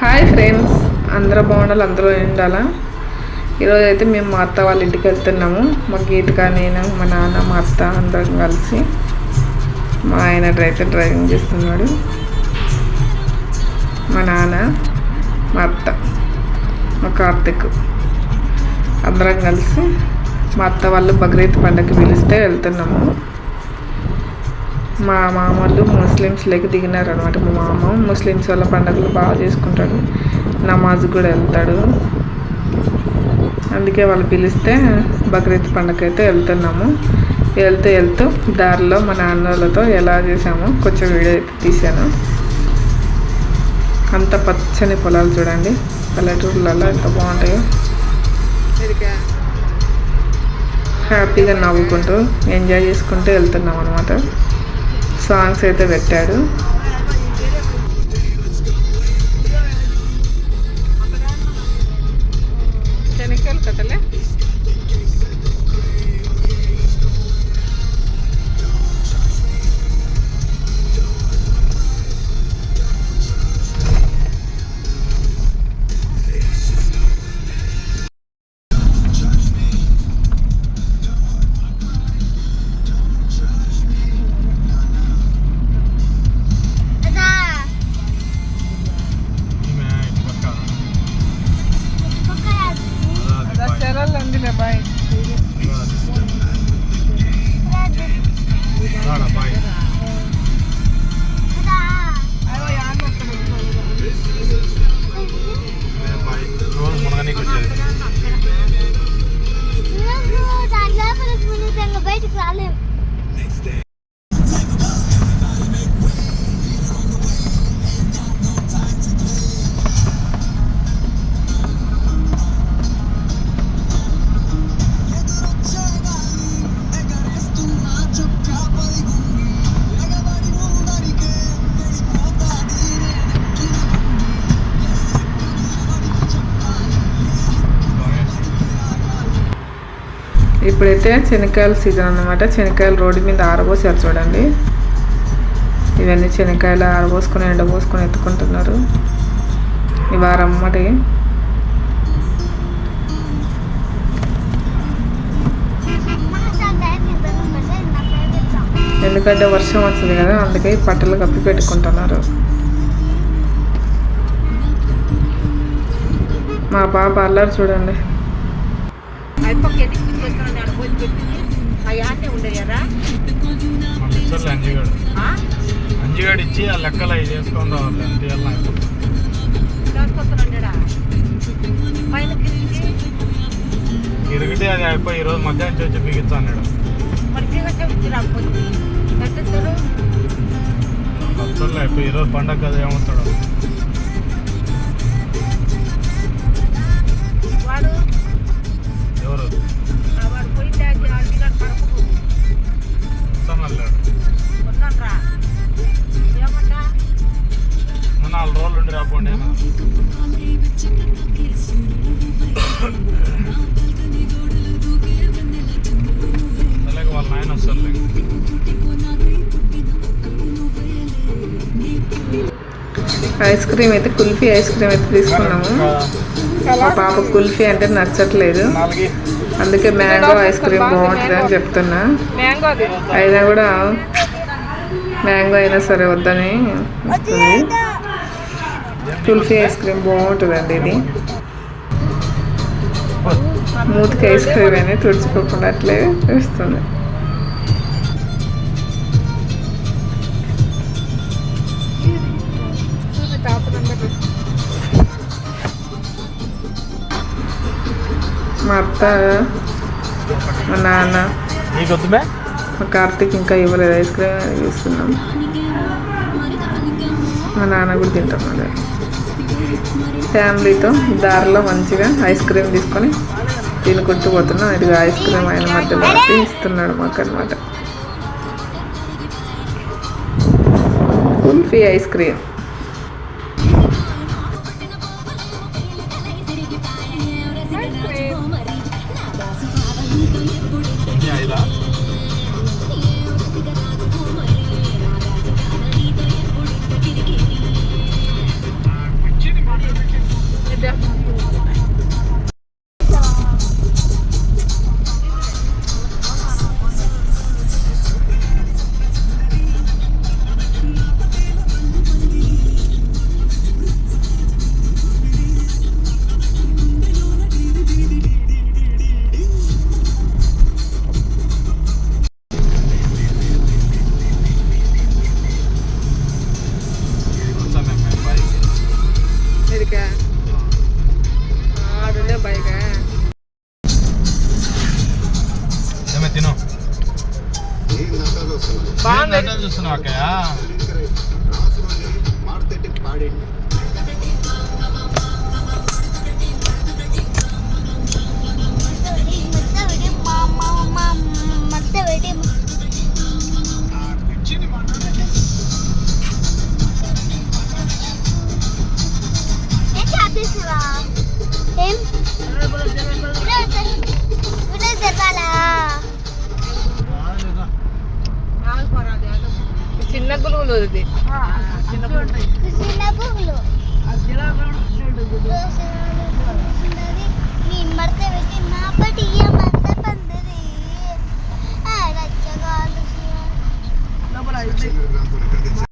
Hi friends అందరూ బాగుండాలి అందరూ ఉండాలా? ఈరోజు అయితే మేము మా అత్త వాళ్ళ ఇంటికి వెళ్తున్నాము. మా గీతగా నేను మా నాన్న మా అత్త అందరం కలిసి మా ఆయన అయితే డ్రైవింగ్ చేస్తున్నాడు. మా నాన్న మా అత్త మా కార్తిక్ అందరం కలిసి మా అత్త వాళ్ళు బక్రీద్ పండగకి పిలిస్తే వెళ్తున్నాము. మా మామూలు ముస్లిమ్స్ లెక్క దిగినారు అనమాట మా మామ ముస్లిమ్స్ వాళ్ళ పండుగలు బాగా చేసుకుంటాడు. నమాజ్ కూడా వెళ్తాడు. అందుకే వాళ్ళు పిలిస్తే బక్రీద్ పండగ అయితే వెళ్తున్నాము. వెళ్తూ వెళ్తూ దారిలో మా నాన్న వాళ్ళతో ఎలా చేసామో కొంచెం వీడియో అయితే తీశాను. అంత పచ్చని పొలాలు చూడండి. పల్లెటూర్లలో ఎంత బాగుంటాయో. హ్యాపీగా నవ్వుకుంటూ ఎంజాయ్ చేసుకుంటూ వెళ్తున్నాం అనమాట సాంగ్స్ అయితే పెట్టాడు Salim. ఇప్పుడైతే శనక్కాయల సీజన్ అనమాట శనక్కాయలు రోడ్డు మీద ఆరబోసారు చూడండి. ఇవన్నీ శనక్కాయలు ఆరబోసుకొని ఎండబోసుకొని ఎత్తుకుంటున్నారు. ఈ వారం అమ్మటి. ఎందుకంటే వర్షం వస్తుంది కదా అందుకే పట్టలు కప్పి పెట్టుకుంటున్నారు. మా పాప అల్లరి చూడండి. మన ఇచ్చర్లే అంజిగాడు అంజిగాడు ఇచ్చి ఆ లెక్కలు అవి చేసుకొని రావాలి వెళ్ళాం ఇరిగితే అది అయిపోయి ఈరోజు మధ్యాహ్నం వచ్చి బిగించా అన్నాడు. అయిపోయి ఈరోజు పండగ కదా ఏమవుతాడు నాలుగు రోజులు ఉండి రాపోండి అలాగే వాళ్ళ నాయన వస్తారులే ఐస్ క్రీమ్ అయితే కుల్ఫీ ఐస్ క్రీమ్ అయితే తీసుకున్నాము. మా పాప కుల్ఫీ అంటే నచ్చట్లేదు. అందుకే మ్యాంగో ఐస్ క్రీమ్ బాగుంటుంది అని చెప్తున్నా. అయినా కూడా మ్యాంగో అయినా సరే వద్దని వస్తుంది కుల్ఫీ ఐస్ క్రీమ్ బాగుంటుందండి ఇది. మూతికి ఐస్ క్రీమ్ అని తుడుచుకోకుండా అట్లే వేస్తుంది. అత్త మా నాన్న. మా కార్తీక్ ఇంకా ఇవ్వలేదు ఐస్ క్రీమ్ ఇస్తున్నాం మా నాన్న కూడా తింటున్నాడు ఫ్యామిలీతో దారిలో మంచిగా ఐస్ క్రీమ్ తీసుకొని తినుకుంటూ పోతున్నాం ఇది ఐస్ క్రీమ్ ఆయన మధ్యలో ఇస్తున్నాడు మాకు అనమాట కుల్ఫీ ఐస్ క్రీమ్. ఎన్ని చూస్తున్నావు అక్కయ్య? చిన్న గులుగులు ఇది మీ